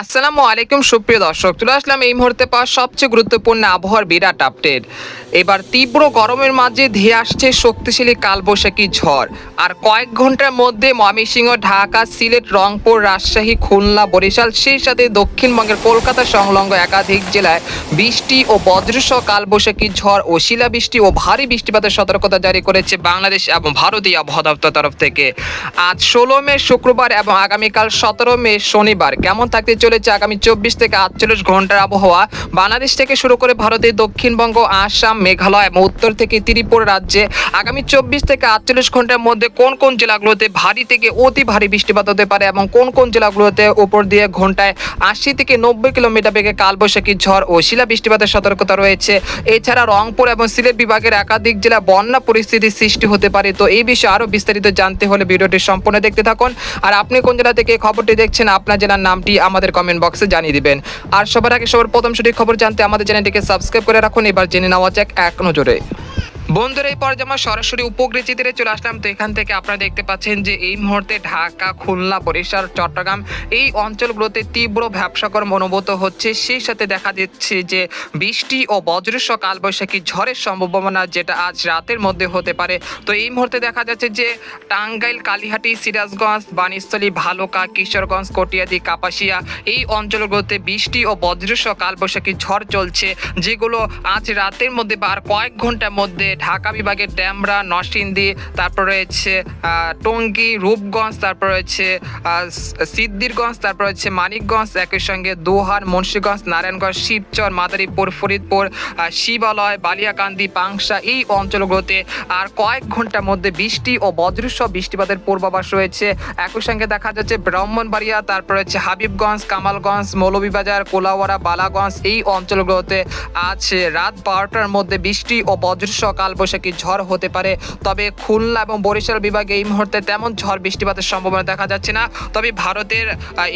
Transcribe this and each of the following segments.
আসসালামু আলাইকুম, সুপ্রিয় দর্শক। চলে আসলাম এই মুহূর্তে পাওয়া সবচেয়ে গুরুত্বপূর্ণ আবহাওয়ার বিরাট আপডেট এবার তীব্র গরমের মাঝে ধেয়ে আসছে শক্তিশালী কালবৈশাখী ঝড়। আর কয়েক ঘণ্টার মধ্যে ময়মনসিংহ, ঢাকা, সিলেট, রংপুর, রাজশাহী, খুলনা, বরিশাল, সেই সাথে দক্ষিণবঙ্গের কলকাতা সংলগ্ন একাধিক জেলায় বৃষ্টি ও বজ্রসহ কালবৈশাখী ঝড় ও শিলাবৃষ্টি ও ভারী বৃষ্টিপাতের সতর্কতা জারি করেছে বাংলাদেশ এবং ভারতীয় আবহাওয়া দপ্তর তরফ থেকে। আজ ষোলো মে শুক্রবার এবং আগামীকাল সতেরো মে শনিবার। কেমন থাকতে চলেছে আগামী চব্বিশ থেকে আটচল্লিশ ঘণ্টার আবহাওয়া। বাংলাদেশ থেকে শুরু করে ভারতের দক্ষিণবঙ্গ, আসাম, মেঘালয় এবং উত্তর থেকে ত্রিপুরা রাজ্যে আগামী চব্বিশ থেকে আটচল্লিশ ঘণ্টার মধ্যে কোন কোন জেলাগুলোতে ভারী থেকে অতি ভারী বৃষ্টিপাত হতে পারে এবং কোন কোন জেলাগুলোতে উপর দিয়ে ঘন্টায় আশি থেকে নব্বই কিলোমিটার বেগে কালবৈশাখী ঝড় ও শিলা বৃষ্টিপাতের সতর্কতা রয়েছে। এছাড়া রংপুর এবং সিলেট বিভাগের একাধিক জেলা বন্যা পরিস্থিতির সৃষ্টি হতে পারে। তো এই বিষয়ে আরও বিস্তারিত জানতে হলে ভিডিওটি সম্পূর্ণ দেখতে থাকুন। আর আপনি কোন জেলা থেকে খবরটি দেখছেন, আপনার জেলার নামটি আমাদের কমেন্ট বক্সে জানিয়ে দিবেন। আর সবার আগে সবার প্রথম সঠিক খবর জানতে আমাদের চ্যানেলটিকে সাবস্ক্রাইব করে রাখুন। এবার জেনে নেওয়া যাক এক নজরে। বন্ধুরা, এই পর্যায়ে আমরা সরাসরি উপকৃত চিত্রে চলে আসলাম, তো এখান থেকে আপনারা দেখতে পাচ্ছেন যে এই মুহূর্তে ঢাকা, খুলনা, বরিশাল, চট্টগ্রাম এই অঞ্চলগুলোতে তীব্র ব্যবসাকর অনুভূত হচ্ছে। সেই সাথে দেখা যাচ্ছে যে বৃষ্টি ও বজ্রসহ কালবৈশাখী ঝড়ের সম্ভাবনা যেটা আজ রাতের মধ্যে হতে পারে। তো এই মুহূর্তে দেখা যাচ্ছে যে টাঙ্গাইল, কালীহাটি, সিরাজগঞ্জ বানিস্থলী ভালুকা, কিশোরগঞ্জ, কটিয়াদি, কাপাসিয়া এই অঞ্চলগুলোতে বৃষ্টি ও বজ্রসহ কালবৈশাখী ঝড় চলছে, যেগুলো আজ রাতের মধ্যে বা আর কয়েক ঘণ্টার মধ্যে ঢাকা বিভাগের ড্যামরা, নরসিংদী, তারপর রয়েছে টঙ্গী, রূপগঞ্জ, তারপর রয়েছে সিদ্দিরগঞ্জ তারপর রয়েছে মানিকগঞ্জ, একই সঙ্গে দোহার, মুন্সীগঞ্জ, নারায়ণগঞ্জ, শিবচর, মাদারীপুর, ফরিদপুর শিবালয়, বালিয়াকান্দি, পাংশা এই অঞ্চলগুলোতে আর কয়েক ঘণ্টার মধ্যে বৃষ্টি ও বজ্রসহ বৃষ্টিপাতের পূর্বাভাস রয়েছে। একই সঙ্গে দেখা যাচ্ছে ব্রাহ্মণবাড়িয়া, তারপর রয়েছে হাবিবগঞ্জ, কামালগঞ্জ, মৌলভীবাজার, কোলাওয়াড়া, বালাগঞ্জ এই অঞ্চলগুলোতে আজ রাত বারোটার মধ্যে বৃষ্টি ও বজ্রসহ কালবৈশাখী ঝড় হতে পারে। তবে খুলনা এবং বরিশাল বিভাগে এই মুহূর্তে তেমন ঝড় বৃষ্টিপাতের সম্ভাবনা দেখা যাচ্ছে না। তবে ভারতের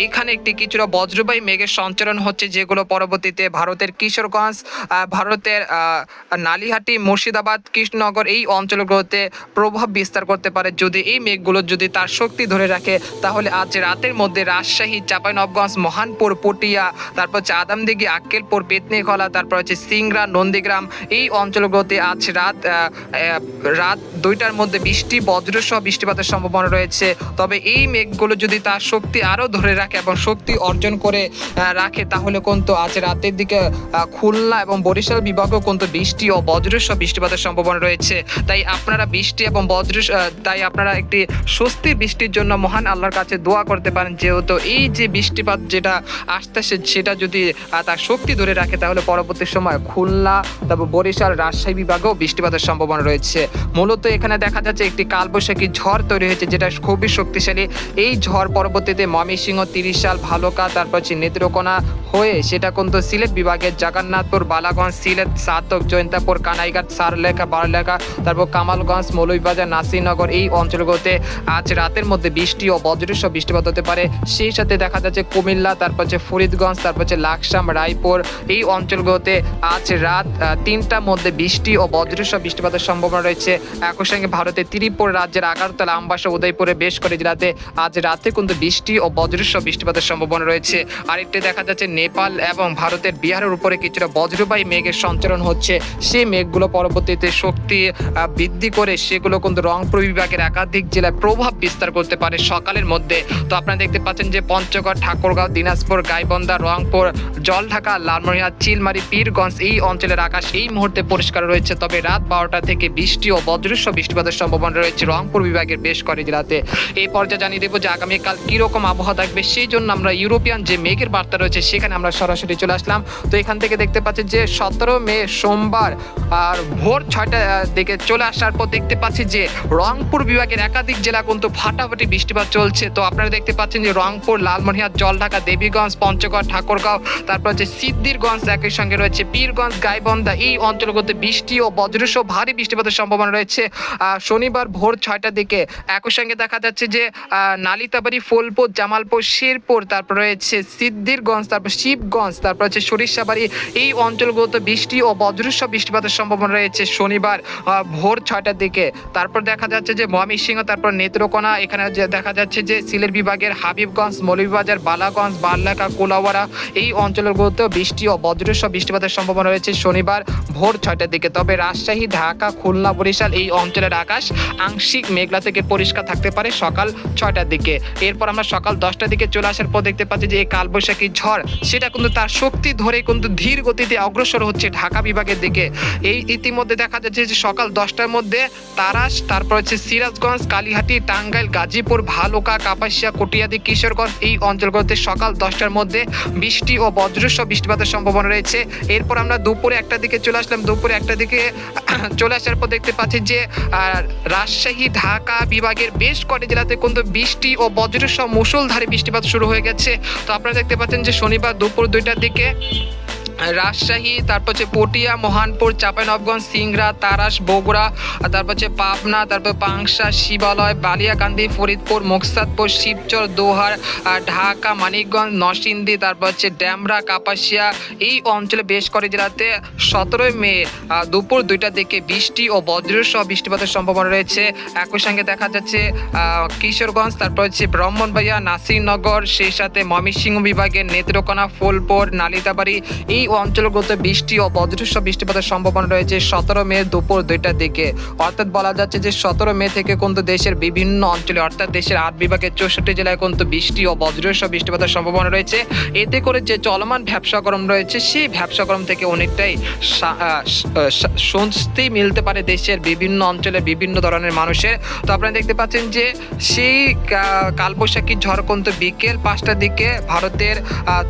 এখানে একটি কিছুটা বজ্রবাহী মেঘের সঞ্চালন হচ্ছে, যেগুলো পরবর্তীতে ভারতের কিশোরগঞ্জ ভারতের নালিহাটি, মুর্শিদাবাদ, কৃষ্ণনগর এই অঞ্চলগুলোতে প্রভাব বিস্তার করতে পারে। যদি এই মেঘগুলো যদি তার শক্তি ধরে রাখে, তাহলে আজ রাতের মধ্যে রাজশাহী চাঁপাইনবগঞ্জ মহানপুর, পটিয়া, তারপর হচ্ছে আদামদিঘি, আক্কেলপুর, পেতনিখলা, তারপর হচ্ছে সিংড়া, নন্দীগ্রাম এই অঞ্চলগুলোতে আজ রাত রাত দুইটার মধ্যে বৃষ্টি, বজ্রসহ বৃষ্টিপাতের সম্ভাবনা রয়েছে। তবে এই মেঘগুলো যদি তার শক্তি আরও ধরে রাখে এবং শক্তি অর্জন করে রাখে, তাহলে কিন্তু আজ রাতের দিকে খুলনা এবং বরিশাল বিভাগেও কিন্তু বৃষ্টি ও বজ্রসহ বৃষ্টিপাতের সম্ভাবনা রয়েছে। তাই আপনারা বৃষ্টি এবং বজ্র তাই আপনারা একটি স্বস্তি বৃষ্টির জন্য মহান আল্লাহর কাছে দোয়া করতে পারেন। যেহেতু এই যে বৃষ্টিপাত যেটা আসতেছে, সেটা যদি তার শক্তি ধরে রাখে, তাহলে পরবর্তী সময় খুলনা, তারপর বরিশাল, রাজশাহী বিভাগেও বৃষ্টিপাতের সম্ভাবনা রয়েছে। মূলত এখানে দেখা যাচ্ছে একটি কালবৈশাখী ঝড় তৈরি হয়েছে, যেটা খুবই শক্তিশালী। এই ঝড় পরবর্তীতে ময়মনসিংহ তিরিশাল ভালুকা, তারপর হচ্ছে নেত্রকোনা হয়ে সেটা কিন্তু সিলেট বিভাগের জগন্নাথপুর, বালাগঞ্জ, সিলেট সাতক জয়ন্তাপুর কানাইঘাট, সারলেখা, বারলেখা, তারপর কামালগঞ্জ, মৌলভীবাজার, নাসিরনগর এই অঞ্চলগুলোতে আজ রাতের মধ্যে বৃষ্টি ও বজ্রসহ বৃষ্টিপাত হতে পারে। সেই সাথে দেখা যাচ্ছে কুমিল্লা, তারপর হচ্ছে ফরিদগঞ্জ, তারপর হচ্ছে লাকসাম, রায়পুর এই অঞ্চলগুলোতে আজ রাত তিনটার মধ্যে বৃষ্টি ও বজ্রসহ বৃষ্টিপাতের সম্ভাবনা রয়েছে। একই সঙ্গে ভারতের ত্রিপুরা রাজ্যের আগারতলা, আমবাসা, উদয়পুরে বেশ করে জেলাতে আজ রাতে কিন্তু বৃষ্টি ও বজ্রসহ বৃষ্টিপাতের সম্ভাবনা রয়েছে। আরেকটি দেখা যাচ্ছে নেপাল এবং ভারতের বিহারের উপরে কিছুটা বজ্রবাহী মেঘের সঞ্চালন হচ্ছে। সেই মেঘগুলো পরবর্তীতে শক্তি বৃদ্ধি করে সেগুলো কিন্তু রংপুর বিভাগের একাধিক জেলায় প্রভাব বিস্তার করতে পারে সকালের মধ্যে। তো আপনারা দেখতে পাচ্ছেন যে পঞ্চগড়, ঠাকুরগাঁও, দিনাজপুর, গাইবন্ধা, রংপুর, জলঢাকা, লালমনিরহাট, চিলমারি, পীরগঞ্জ এই অঞ্চলের আকাশ এই মুহূর্তে পরিষ্কার রয়েছে। তবে রাত বারোটা থেকে বৃষ্টি ও বজ্রস্ব বৃষ্টিপাতের সম্ভাবনা রয়েছে। রংপুর বিভাগের বেশ কয়েক জেলাতে এই পর্যায়ে জানিয়ে দেবো যে আগামীকাল কীরকম আবহাওয়া থাকবে, সেই জন্য আমরা ইউরোপিয়ান যে মেঘের বার্তা রয়েছে সেখানে আমরা সরাসরি চলে আসলাম। তো এখান থেকে দেখতে পাচ্ছি যে সতেরো মে সোমবার আর ভোর ছয়টা দিকে চলে আসার পর দেখতে পাচ্ছি যে রংপুর বিভাগের একাধিক জেলা কিন্তু ফাটাফাটি বৃষ্টিপাত চলছে। তো আপনারা দেখতে পাচ্ছেন যে রংপুর, লালমনিরহাট, জলঢাকা, দেবীগঞ্জ, পঞ্চগড়, ঠাকুরগাঁও, তারপর হচ্ছে সিদ্দিরগঞ্জ একই সঙ্গে রয়েছে, পীরগঞ্জ, গাইবন্ধা এই অঞ্চলগুলোতে বৃষ্টি ও বজ্রসহ বজ্রসহ ভারী বৃষ্টিপাতের সম্ভাবনা রয়েছে। শনিবার ভোর ছয়টার দিকে একই সঙ্গে দেখা যাচ্ছে যে নালিতাবাড়ি, ফুলপুর, জামালপুর, শেরপুর, তারপর রয়েছে সিদ্ধিরগঞ্জ, তারপর শিবগঞ্জ, তারপর হচ্ছে সরিষাবাড়ি। এই অঞ্চলগুলোতে বৃষ্টি ও বজ্রসহ বৃষ্টিপাতের সম্ভাবনা রয়েছে শনিবার ভোর ছয়টার দিকে। তারপর দেখা যাচ্ছে যে, ময়মনসিংহ, তারপর নেত্রকোনা, এখানে দেখা যাচ্ছে যে, সিলেট বিভাগের হাবিবগঞ্জ, মৌলভীবাজার, বালাগঞ্জ বাল্লাকা কোলাওয়ারা এই অঞ্চলগুলোতেও বৃষ্টি ও বজ্রসহ বৃষ্টিপাতের সম্ভাবনা রয়েছে শনিবার ভোর ছয়টার দিকে। তবে রাজশাহী ঢাকা, খুলনা, বরিশাল এই অঞ্চলের আকাশ আংশিক মেঘলা থেকে পরিষ্কার থাকতে পারে সকাল ছয়টার দিকে। এরপর আমরা সকাল দশটার দিকে চলে আসার পর দেখতে পাচ্ছি যে এই কালবৈশাখী ঝড়, সেটা কিন্তু তার শক্তি ধরে কিন্তু ধীর গতিতে অগ্রসর হচ্ছে ঢাকা বিভাগের দিকে। এই ইতিমধ্যে দেখা যাচ্ছে যে সকাল দশটার মধ্যে তারাস, তারপর হচ্ছে সিরাজগঞ্জ, কালীহাটি, টাঙ্গাইল, গাজীপুর, ভালুকা, কাপাসিয়া, কটিয়াদি, কিশোরগঞ্জ এই অঞ্চলগুলোতে সকাল দশটার মধ্যে বৃষ্টি ও বজ্রসহ বৃষ্টিপাতের সম্ভাবনা রয়েছে। এরপর আমরা দুপুরে একটা দিকে চলে আসলাম। দুপুরে একটা দিকে চলে আসার পর দেখতে পাচ্ছি যে রাজশাহী, ঢাকা বিভাগের বেশ কটি জেলাতে কিন্তু বৃষ্টি ও বজ্রসহ মুসলধারে বৃষ্টিপাত শুরু হয়ে গেছে। তো আপনারা দেখতে পাচ্ছেন যে শনিবার দুপুর দুইটার দিকে রাজশাহী, তারপর হচ্ছে পটিয়া, মহানপুর চাঁপাইনবগঞ্জ সিংড়া, তারাস, বগুড়া তারপর হচ্ছে পাবনা, তারপর পাংশা শিবালয়, বালিয়াকান্দি, ফরিদপুর, মুকসাদপুর, শিবচর, দোহার ঢাকা, মানিকগঞ্জ, নরসিংদী, তারপর হচ্ছে ড্যামরা, কাপাসিয়া, এই অঞ্চলে বেশ কয়েক জেলাতে সতেরোই মে দুপুর দুইটার দিকে বৃষ্টি ও বজ্রসহ বৃষ্টিপাতের সম্ভাবনা রয়েছে। একই সঙ্গে দেখা যাচ্ছে কিশোরগঞ্জ, তারপর হচ্ছে ব্রাহ্মণবাড়িয়া, নাসিরনগর, সেই সাথে ময়মনসিংহ বিভাগের নেত্রকোনা, ফুলপুর, নালিতাবাড়ি, এই অঞ্চলগুলোতে বৃষ্টি ও বজ্রসহ বৃষ্টিপাতের সম্ভাবনা রয়েছে সতেরো মে দুপুর দুইটার দিকে। অর্থাৎ বলা যাচ্ছে যে সতেরো মে থেকে কিন্তু দেশের বিভিন্ন অঞ্চলে, অর্থাৎ দেশের আট বিভাগের চৌষট্টি জেলায় কিন্তু বৃষ্টি ও বজ্রসহ বৃষ্টিপাতের সম্ভাবনা রয়েছে। এতে করে যে চলমান ব্যবসা গরম রয়েছে, সেই ব্যবসা গরম থেকে অনেকটাই স্বস্তি মিলতে পারে দেশের বিভিন্ন অঞ্চলে বিভিন্ন ধরনের মানুষের। তো আপনারা দেখতে পাচ্ছেন যে সেই কালবৈশাখী ঝড় কিন্তু বিকেল পাঁচটার দিকে ভারতের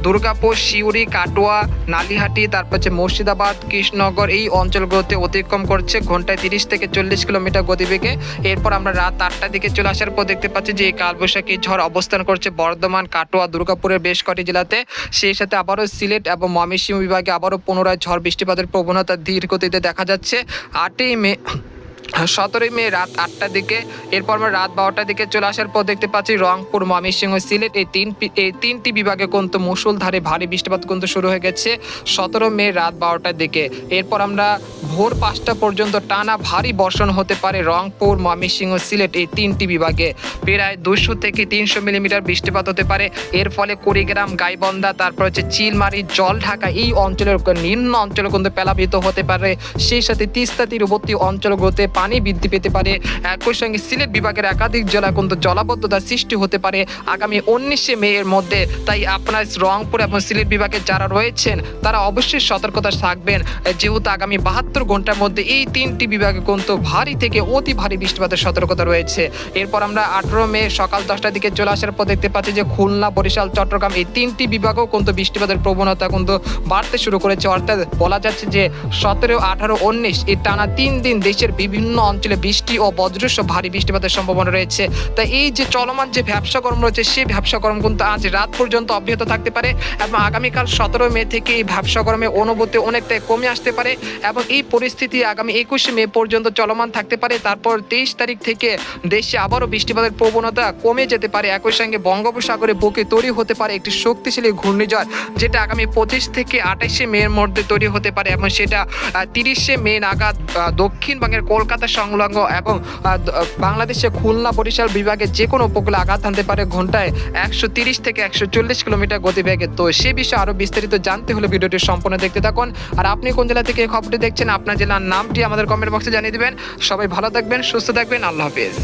দুর্গাপুর শিউরি কাটোয়া নালিহাটি তারপর হচ্ছে মুর্শিদাবাদ, কৃষ্ণনগর, এই অঞ্চলগুলোতে অতিক্রম করছে ঘন্টায় তিরিশ থেকে চল্লিশ কিলোমিটার গতিবেগে। এরপর আমরা রাত আটটার দিকে চলে আসার পর দেখতে পাচ্ছি যে এই কালবৈশাখী ঝড় অবস্থান করছে বর্ধমান, কাটোয়া, দুর্গাপুরের বেশ কটি জেলাতে। সেই সাথে আবারও সিলেট এবং ময়মনসিংহ বিভাগে আবারও পুনরায় ঝড় বৃষ্টিপাতের প্রবণতা ধীর গতিতে দেখা যাচ্ছে। আটই মে সতেরোই মে রাত আটটার দিকে, এরপর আমরা রাত বারোটার দিকে চলে আসার পর দেখতে পাচ্ছি রংপুর, ময়মনসিংহ, সিলেট এই তিন এই তিনটি বিভাগে কিন্তু মুষলধারে ভারী বৃষ্টিপাত কিন্তু শুরু হয়ে গেছে সতেরো মে রাত বারোটার দিকে। এরপর আমরা ভোর পাঁচটা পর্যন্ত টানা ভারী বর্ষণ হতে পারে রংপুর, ময়মনসিংহ, সিলেট এই তিনটি বিভাগে। প্রায় দুশো থেকে তিনশো মিলিমিটার বৃষ্টিপাত হতে পারে। এর ফলে কুড়িগ্রাম, গাইবন্ধা, তারপর হচ্ছে চিলমারি জল ঢাকা এই অঞ্চলের নিম্ন অঞ্চলে কিন্তু প্লাবিত হতে পারে। সেই সাথে তিস্তা তীরবর্তী অঞ্চলগুলোতে পানি বৃদ্ধি পেতে পারে। একই সঙ্গে সিলেট বিভাগের একাধিক জেলা কিন্তু জলাবদ্ধতার সৃষ্টি হতে পারে আগামী উনিশে মে এর মধ্যে। তাই আপনার রংপুর এবং সিলেট বিভাগে যারা রয়েছেন, তারা অবশ্যই সতর্কতা থাকবেন। যেহেতু আগামী বাহাত্তর ঘণ্টার মধ্যে এই তিনটি বিভাগে কিন্তু ভারী থেকে অতি ভারী বৃষ্টিপাতের সতর্কতা রয়েছে। এরপর আমরা আঠেরো মে সকাল দশটার দিকে চলে আসার পর দেখতে পাচ্ছি যে খুলনা, বরিশাল, চট্টগ্রাম এই তিনটি বিভাগেও কিন্তু বৃষ্টিপাতের প্রবণতা কিন্তু বাড়তে শুরু করেছে। অর্থাৎ বলা যাচ্ছে যে সতেরো, আঠারো, উনিশ এই টানা তিন দিন দেশের বিভিন্ন অঞ্চলে বৃষ্টি ও বজ্রসহ ভারী বৃষ্টিপাতের সম্ভাবনা রয়েছে। তাই এই যে চলমান যে ব্যবসা গরম রয়েছে সেই ব্যবসা গরম কিন্তু আজ রাত পর্যন্ত অব্যাহত থাকতে পারে এবং আগামীকাল সতেরো মে থেকে এই ব্যবসা গরমের অনুভূতি অনেকটাই কমে আসতে পারে এবং এই পরিস্থিতি আগামী একুশে মে পর্যন্ত চলমান থাকতে পারে। তারপর তেইশ তারিখ থেকে দেশে আবারও বৃষ্টিপাতের প্রবণতা কমে যেতে পারে। একই সঙ্গে বঙ্গোপসাগরে বুকে তৈরি হতে পারে একটি শক্তিশালী ঘূর্ণিঝড়, যেটা আগামী পঁচিশ থেকে আঠাশে মের মধ্যে তৈরি হতে পারে এবং সেটা তিরিশে মে নাগাদ দক্ষিণবঙ্গের কলকাতা সংলগ্ন এবং বাংলাদেশে খুলনা বরিশাল বিভাগে যে কোনো উপকূলে আঘাত আনতে পারে ঘন্টায় একশো তিরিশ থেকে একশো চল্লিশ কিলোমিটার গতিবেগে। তো সে বিষয়ে আরও বিস্তারিত জানতে হলে ভিডিওটি সম্পূর্ণ দেখতে থাকুন। আর আপনি কোন জেলা থেকে এই খবরটি দেখছেন, আপনার জেলার নামটি আমাদের কমেন্ট বক্সে জানিয়ে দেবেন। সবাই ভালো থাকবেন, সুস্থ থাকবেন, আল্লাহ হাফিজ।